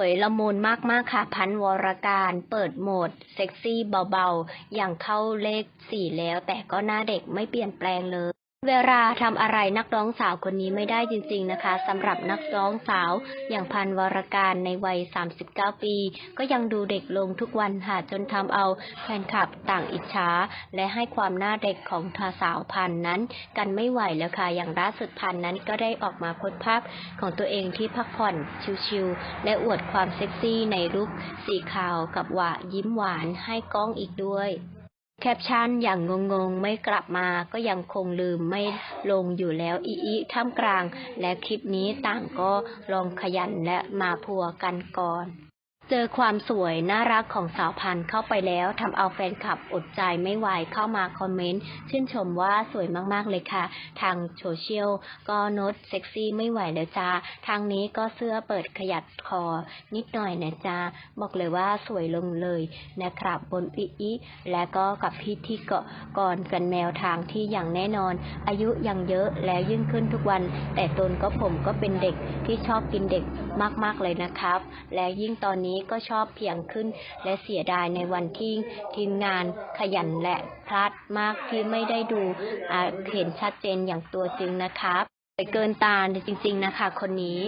สวยละมุนมาก ๆ ค่ะ พันวรการเปิดโหมด เซ็กซี่เบา ๆ อย่างเข้าเลขสี่แล้ว แต่ก็หน้าเด็กไม่เปลี่ยนแปลงเลย เวลาทำอะไรนักร้องสาวคนนี้ไม่ได้จริงๆนะคะสำหรับนักร้องสาวอย่างพันวรการในวัย 39 ปี ก็ยังดูเด็กลงทุกวันค่ะจนทำเอาแฟนคลับต่างอิจฉาและให้ความหน้าเด็กของทาสาวพันนั้น กันไม่ไหวแล้วค่ะอย่างล่าสุดพันนั้นก็ได้ออกมาโพสภาพของตัวเองที่พักผ่อนชิลๆและอวดความเซ็กซี่ในลุคสีขาวกับหวะยิ้มหวานให้กล้องอีกด้วย แคปชั่นอย่างงงๆ ไม่กลับมาก็ยังคงลืมไม่ลงอยู่แล้วอีอีท่ามกลาง และคลิปนี้ต่างก็ลองขยันและมาพัวกันก่อน เจอความสวยน่ารักของสาวพันธุ์เข้าไปแล้วทำเอาแฟนคลับอดใจไม่ไหวเข้ามาคอมเมนต์ชื่นชมว่าสวยมากๆเลยค่ะ ทางโซเชียลก็โน้ตเซ็กซี่ไม่ไหวแล้วจ้าทางนี้ก็เสื้อเปิดขยัดคอนิดหน่อยนะจ้าบอกเลยว่าสวยลงเลยนะครับบนอีอีและก็กับพี่ที่เกาะก่อนกันแนวทางที่อย่างแน่นอน อายุยังเยอะแล้วยิ่งขึ้นทุกวัน แต่ตนก็ผมก็เป็นเด็กที่ชอบกินเด็กมากๆเลยนะครับ และยิ่งตอนนี้ก็ชอบเพียงขึ้น และเสียดายในวันที่ทีมงานขยันและพลาดมากที่ไม่ได้ดูเห็นชัดเจนอย่างตัวจริงนะครับไปเกินตาจริง ๆนะคะ คนนี้